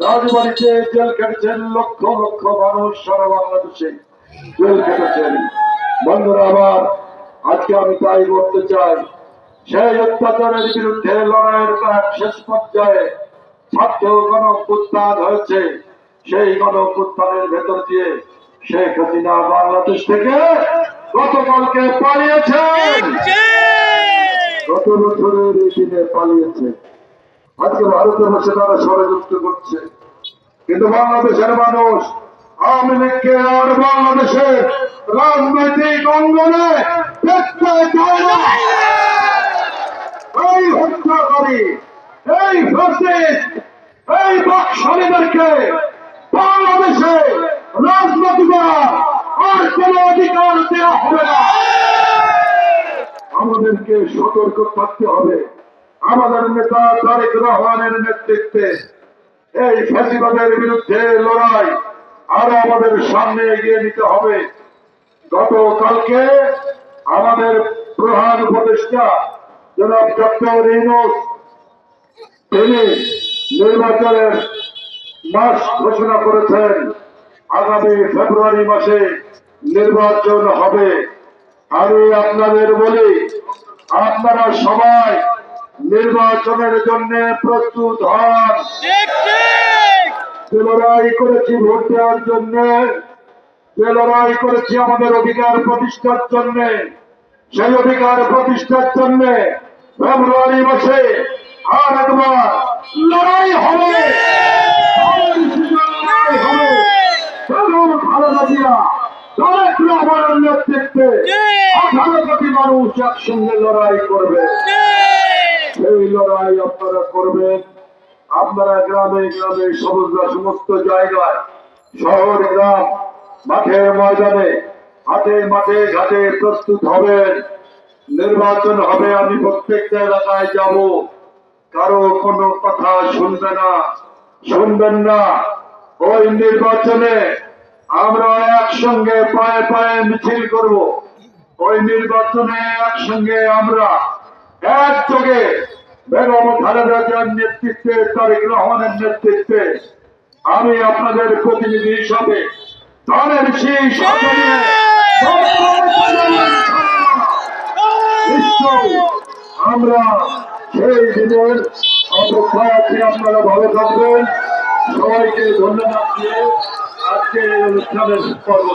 রাজবাড়িতে জেল খেটেছেন লক্ষ লক্ষ মানুষ সারা বাংলাদেশে। জেল খেটেছেন। বন্ধুরা আবার আজকে আমি তাই বলতে চাই সেই অত্যাচারের বিরুদ্ধে লড়াইয়ের এক শেষ পর্যায়ে ছাত্র গণ হয়েছে। সেই গণ ভেতর দিয়ে শেখ হাসিনা বাংলাদেশ থেকে গতকালকে পালিয়েছেন। গত বছরের এই দিনে পালিয়েছে। আজকে ভারতে বসে তারা ষড়যন্ত্র করছে। কিন্তু বাংলাদেশের মানুষ, আওয়ামী আর রাজনৈতিক অঙ্গনে এই এই আর কোন অধিকার দেওয়া হবে না। আমাদেরকে সতর্ক থাকতে হবে। আমাদের নেতা তারেক রহমানের নেতৃত্বে এই ফ্যাসিবাদের বিরুদ্ধে লড়াই আরও আমাদের সামনে এগিয়ে নিতে হবে। গতকালকে আমাদের প্রধান উপদেষ্টা জনাব ডক্টর ইনোস তিনি নির্বাচনের মাস ঘোষণা করেছেন, আগামী ফেব্রুয়ারি মাসে নির্বাচন হবে। আমি আপনাদের বলি, আপনারা সবাই নির্বাচনের জন্য প্রস্তুত হন। যে লড়াই করেছি ভোট দেওয়ার জন্য যে লড়াই করেছি আমাদের অধিকার প্রতিষ্ঠার জন্য সেই অধিকার প্রতিষ্ঠার জন্য ফেব্রুয়ারি মাসে আর একবার লড়াই হবে। নেতৃত্বে আঠারো কোটি মানুষ একসঙ্গে লড়াই করবে। সেই লড়াই আপনারা করবেন। আপনারা গ্রামে গ্রামে সমস্ত সমস্ত জায়গায়, শহর, গ্রাম, মাঠের ময়দানে, হাটে মাঠে ঘাটে প্রস্তুত হবেন। নির্বাচন হবে, আমি প্রত্যেকটা এলাকায় যাব। কারও কোনো কথা শুনবে না, শুনবেন না। ওই নির্বাচনে আমরা একসঙ্গে পায়ে পায়ে মিছিল করব। ওই নির্বাচনে একসঙ্গে আমরা একযোগে বেগম খালেদা নেতৃত্বে তারেক রহমানের নেতৃত্বে আমি আপনাদের প্রতিনিধি হিসাবে শীষ হাতে আমরা সেই দিনের অপেক্ষায় আছি আপনারা ভালো থাকবেন সবাইকে ধন্যবাদ দিয়ে আজকে অনুষ্ঠানের পর্ব।